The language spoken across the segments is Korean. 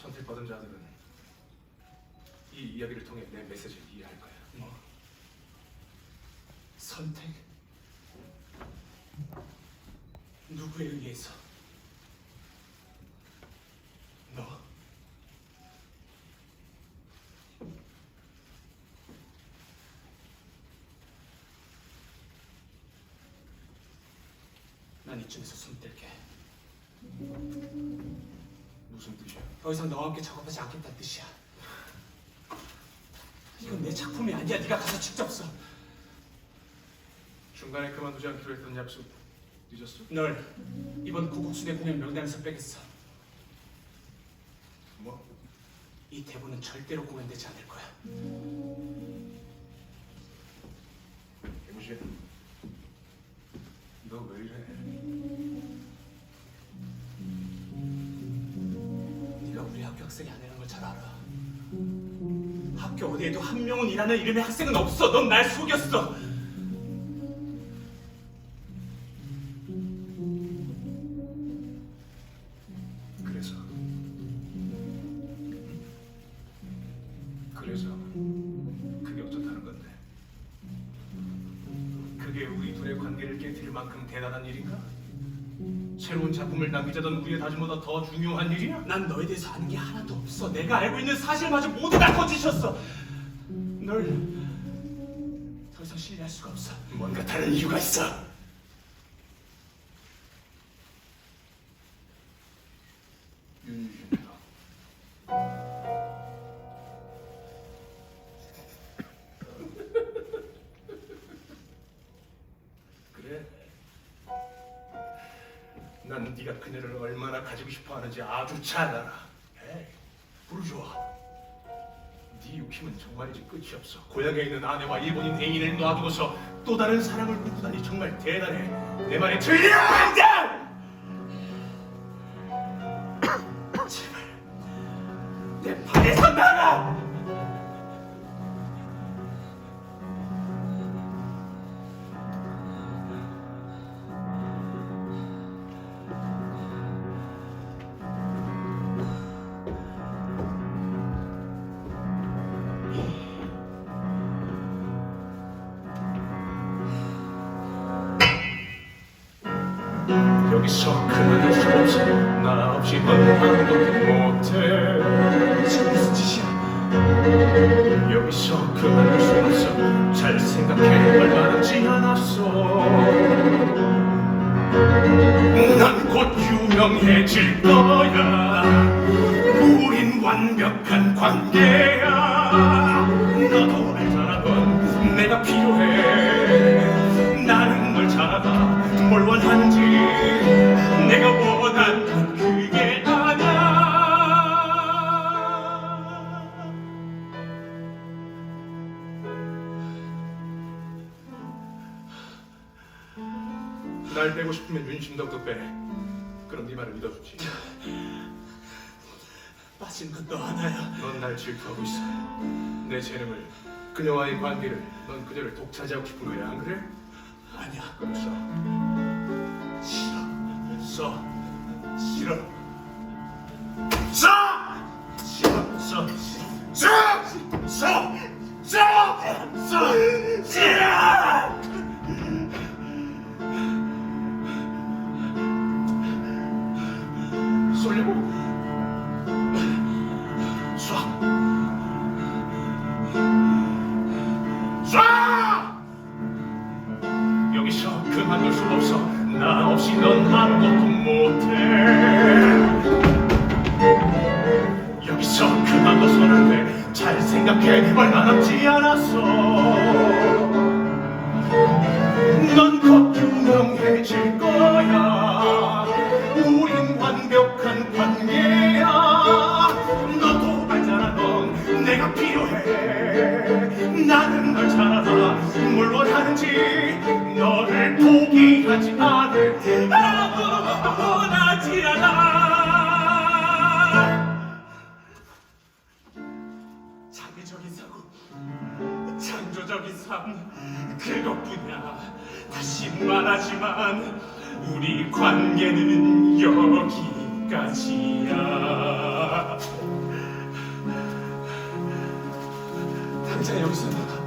선택 받은 자들은 이 이야기를 통해 내 메시지를 이해할 거야. 뭐? 선택? 누구에 의해서? 너? 난 이쯤에서 숨 뗄게. 무슨 뜻이야? 더 이상 너와 함께 작업하지 않겠다는 뜻이야. 이건 내 작품이 아니야. 네가 가서 직접 써. 중간에 그만두지 않기로 했던 약속 늦었어? 널 이번 구국순회 공연 명단에서 빼겠어. 뭐? 이 대본은 절대로 공연되지 않을 거야. 김우진, 너왜 이래? 알아. 학교 어디에도 한명훈이라는 이름의 학생은 없어. 넌 날 속였어. 그래서 그래서 그게 어쩌다는 건데? 그게 우리 둘의 관계를 깨뜨릴 만큼 대단한 일인가? 새로운 작품을 남기자던 우리의 다짐보다 더 중요한 일이야? 난 너에 대해서 아는 게 하나도 없어. 내가 알고 있는 사실마저 모두 다 거짓이었어. 널 더 이상 신뢰할 수가 없어. 뭔가 다른 이유가 있어. 윤준이다. 네가 그녀를 얼마나 가지고 싶어하는지 아주 잘 알아. 에이, 부르주아. 네 욕심은 정말이지 끝이 없어. 고향에 있는 아내와 일본인 애인을 놔두고서 또 다른 사랑을 꿈꾸다니 정말 대단해. 내 말이 틀려! 당장! 제 여기서 그만둘 수 없어. 나 없이 넌 아무것도 못해. 지금 무슨 짓이야? 여기서 그만둘 수 없어 잘 생각해 얼마 남지 않았어 난 곧 유명해질 거야 우린 완벽한 관계야 너도 알잖아 넌 내가 필요해 날 빼고 싶으면 윤심덕도 빼. 그럼 네 말을 믿어주지. 빠진 건 너 하나야. 넌 날 질투하고 있어. 내 재능을, 그녀와의 관계를, 넌 그녀를 독차지하고 싶은 거야, 안 그래? 아니야. 그럼 써. 싫어. 써. 싫어. 써! 싫어. 써. 써! 써! 써! 써! 싫 여기서 그만둘 수 없어. 나 없이 넌 아무것도 못해. 여기서 그만둬서는 돼잘 생각해. 얼마 남지 않았어. 넌곧 포기하지 않을 테라고 원하지 않아. 자기적인 사고 창조적인 삶 그것뿐이야. 다시 말하지만 우리 관계는 여기까지야. 당장 여기서 나가.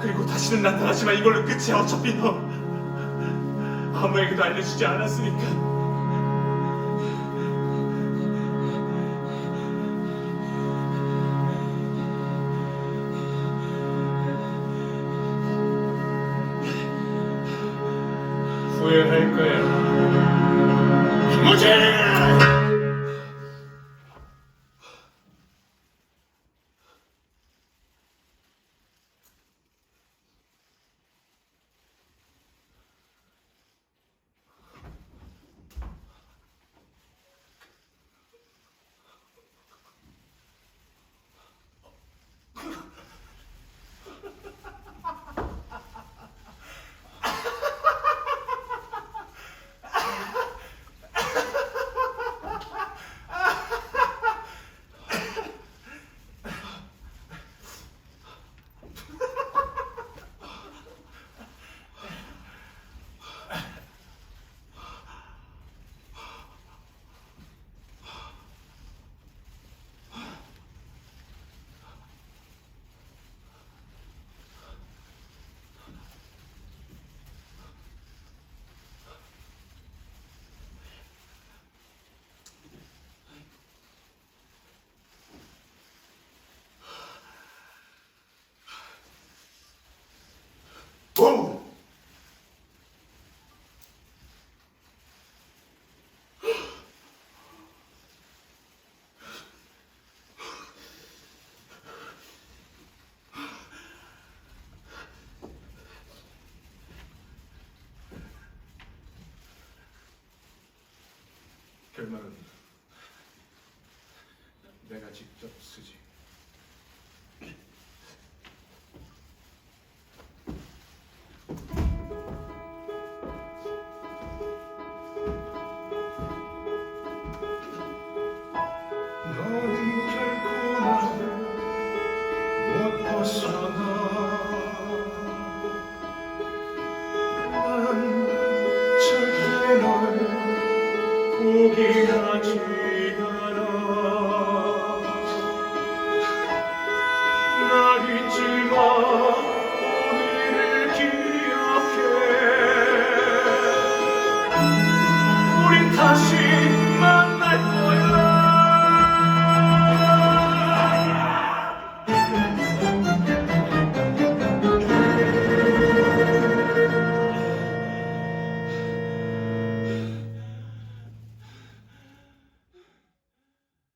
그리고 다시는 나타나지만 이걸로 끝이야. 어차피 너. 아무에게도 알려주지 않았으니까. 후회할 거야. 김호재! 결말은 내가 직접 쓰지. 너는 결코 날못 벗어 Oh.